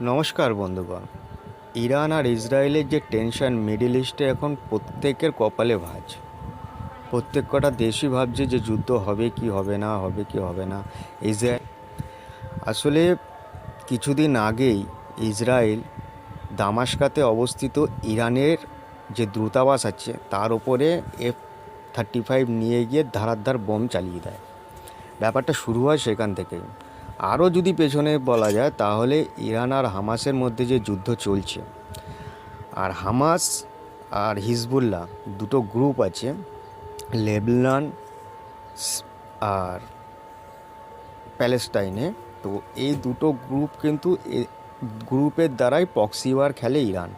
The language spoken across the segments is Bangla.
নমস্কার বন্ধুগণ। ইরান আর ইসরায়েলের যে টেনশন মিডিল ইস্টে এখন প্রত্যেকের কপালে ভাঁজ। প্রত্যেক কটা দেশই ভাবছে যে যুদ্ধ হবে কি হবে না, হবে কি হবে না। ইসরায়েল আসলে কিছুদিন আগেই ইসরায়েল দামাস্কাতে অবস্থিত ইরানের যে দূতাবাস আছে, তার উপরে এফ থার্টি ফাইভ নিয়ে গিয়ে ধারার বোম চালিয়ে দেয়। ব্যাপারটা শুরু হয় সেখান থেকেই। আরও যদি পেছনে বলা যায়, তাহলে ইরান আর হামাসের মধ্যে যে যুদ্ধ চলছে, আর হামাস আর হিজবুল্লাহ দুটো গ্রুপ আছে, লেবনান স- আর প্যালেস্টাইনে, তো এই দুটো গ্রুপ কিন্তু এ- গ্রুপের দ্বারাই পক্সিওয়ার খেলে ইরান।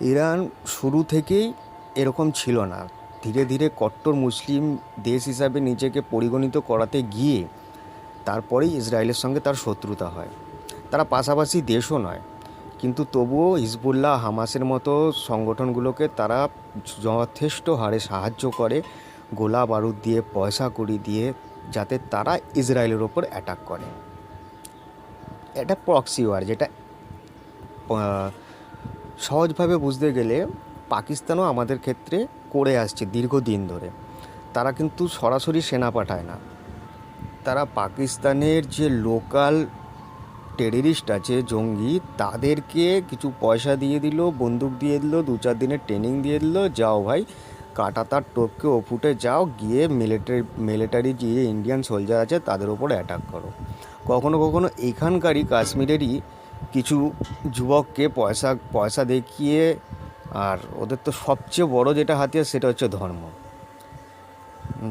ইরান শুরু থেকেই এরকম ছিল না। ধীরে ধীরে কট্টর মুসলিম দেশ হিসাবে নিজেকে পরিগণিত করাতে গিয়ে তারপরেই ইসরায়েলের সঙ্গে তার শত্রুতা হয়। তারা পাশাপাশি দেশও নয়, কিন্তু তবুও হিজবুল্লাহ হামাসের মতো সংগঠনগুলোকে তারা যথেষ্ট হারে সাহায্য করে, গোলা বারুদ দিয়ে, পয়সা কড়ি দিয়ে, যাতে তারা ইসরায়েলের ওপর অ্যাটাক করে। এটা প্রক্সি ওয়ার যেটা সহজভাবে বুঝতে গেলে পাকিস্তানও আমাদের ক্ষেত্রে করে আসছে দীর্ঘদিন ধরে। তারা কিন্তু সরাসরি সেনা পাঠায় না। তারা পাকিস্তানের যে লোকাল টেরিস্ট আছে জঙ্গি, তাদেরকে কিছু পয়সা দিয়ে দিল, বন্দুক দিয়ে দিল, দু চার দিনের ট্রেনিং দিয়ে দিল, যাও ভাই কাটাতার টোপকে ও ফুটে যাও, গিয়ে মিলিটারি মিলিটারি যে ইন্ডিয়ান সোলজার আছে, তাদের ওপর অ্যাটাক করো। কখনো কখনো এখানকারই কাশ্মীরেরই কিছু যুবককে পয়সা পয়সা দেখিয়ে, আর ওদের তো সবচেয়ে বড় যেটা হাতিয়ার, সেটা হচ্ছে ধর্ম।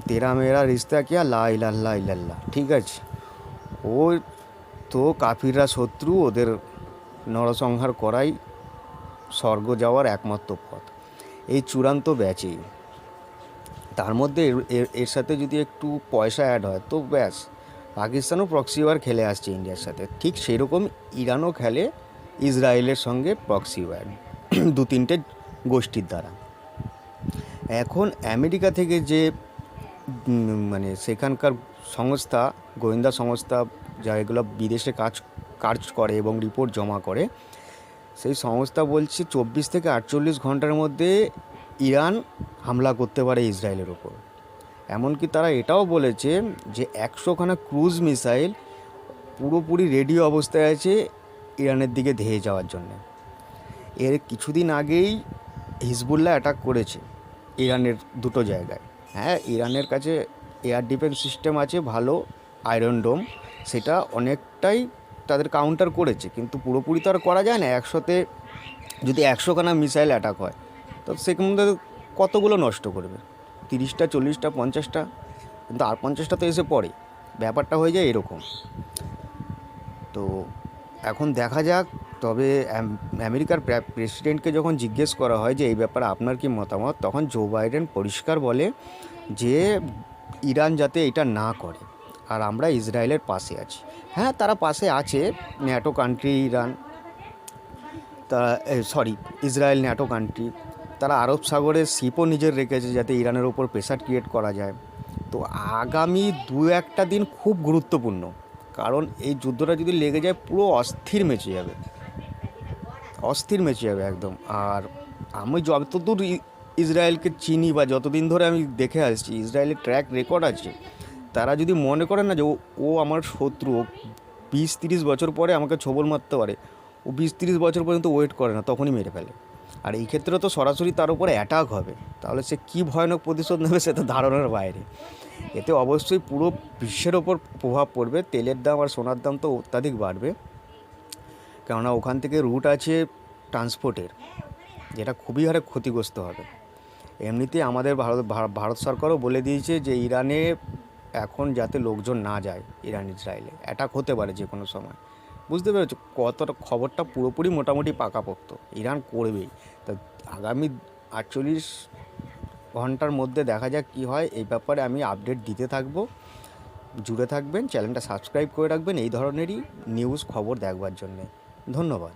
তেরা মেরা রিস্তা কিয়া লা ইলাল্লাহ ইলাল্লাহ ঠিক আছে ও তো কাফিররা শত্রু ওদের নরসংহার করাই স্বর্গ যাওয়ার একমাত্র পথ। এই চূড়ান্ত ব্যাচেই। তার মধ্যে এর- সাথে যদি একটু পয়সা অ্যাড হয়, তো ব্যাস। পাকিস্তানও প্রক্সি ওয়ার খেলে আসছে ইন্ডিয়ার সাথে। ঠিক সেরকম ইরানও খেলে ইসরায়েলের সঙ্গে প্রক্সি ওয়ার দু তিনটে গোষ্ঠীর দ্বারা। এখন আমেরিকা থেকে যে মানে সেখানকার সংস্থা, গোয়েন্দা সংস্থা, যা এগুলো বিদেশে কাজ কাজ করে এবং রিপোর্ট জমা করে, সেই সংস্থা বলছে চব্বিশ থেকে আটচল্লিশ ঘণ্টার মধ্যে ইরান হামলা করতে পারে ইসরায়েলের ওপর। এমনকি তারা এটাও বলেছে যে একশোখানা ক্রুজ মিসাইল পুরোপুরি রেডি অবস্থায় আছে ইরানের দিকে ধেয়ে যাওয়ার জন্য। এর কিছুদিন আগেই হিজবুল্লাহ অ্যাটাক করেছে ইরানের দুটো জায়গায়। হ্যাঁ ইরানের কাছে এয়ার ডিফেন্স সিস্টেম আছে, ভালো, আয়রন ডোম। সেটা অনেকটাই তাদের কাউন্টার করেছে, কিন্তু পুরোপুরি তো আর করা যায় না। একশোতে যদি একশোখানা মিসাইল অ্যাটাক হয়, তো সেখান কতগুলো নষ্ট করবে? তিরিশটা, চল্লিশটা, পঞ্চাশটা? কিন্তু আর পঞ্চাশটা তো এসে পড়ে। ব্যাপারটা হয়ে যায় এরকম। তো এখন দেখা যাক তবে আমেরিকার প্রে- প্রেসিডেন্টকে যখন জিজ্ঞেস করা হয় যে এই ব্যাপারে আপনার কি মতামত, তখন জো বাইডেন পরিষ্কার বলে যে ইরান যাতে এটা না করে। আর আমরা ইসরায়েলের পাশে আছি। হ্যাঁ তারা পাশে আছে, ন্যাটো কান্ট্রি ইরান, তারা সরি, ইসরায়েল ন্যাটো কান্ট্রি। তারা আরব সাগরের শিপও নিজের রেখেছে যাতে ইরানের ওপর প্রেশার ক্রিয়েট করা যায়। তো আগামী দু একটা দিন খুব গুরুত্বপূর্ণ। কারণ এই যুদ্ধটা যদি লেগে যায়, পুরো অস্থির মেচে যাবে। অস্থির মেচে যাবে একদম। আর আমি যতদূর ইসরায়েলকে চিনি বা যতদিন ধরে আমি দেখে আসছি, ইসরায়েলের ট্র্যাক রেকর্ড আছে, তারা যদি মনে করে না যে ও আমার শত্রু, ও বিশ তিরিশ বছর পরে আমাকে ছবল মারতে পারে, ও বিশ তিরিশ বছর পর্যন্ত ওয়েট করে না, তখনই মেরে ফেলে। আর এই ক্ষেত্রে তো সরাসরি তার উপরে অ্যাটাক হবে, তাহলে সে কী ভয়ানক প্রতিশোধ নেবে সে তো ধারণার বাইরে। এতে অবশ্যই পুরো বিশ্বের ওপর প্রভাব পড়বে, তেলের দাম আর সোনার দাম তো অত্যাধিক বাড়বে। কেননা ওখান থেকে রুট আছে ট্রান্সপোর্টের যেটা খুবই হারে ক্ষতিগ্রস্ত হবে। এমনিতে আমাদের ভারত ভারত সরকারও বলে দিয়েছে যে ইরানে এখন যাতে লোকজন না যায় ইরান, ইসরায়েলে অ্যাটাক হতে পারে যে কোনো সময়। বুঝতে পেরেছ? কতটা, খবরটা পুরোপুরি মোটামুটি পাকাপোক্ত। ইরান করবেই। তা আগামী আটচল্লিশ ঘণ্টার মধ্যে দেখা যাক কী হয়। এই ব্যাপারে আমি আপডেট দিতে থাকব। জুড়ে থাকবেন চ্যানেলটা সাবস্ক্রাইব করে রাখবেন। এই ধরনেরই নিউজ খবর দেখবার জন্যে। ধন্যবাদ।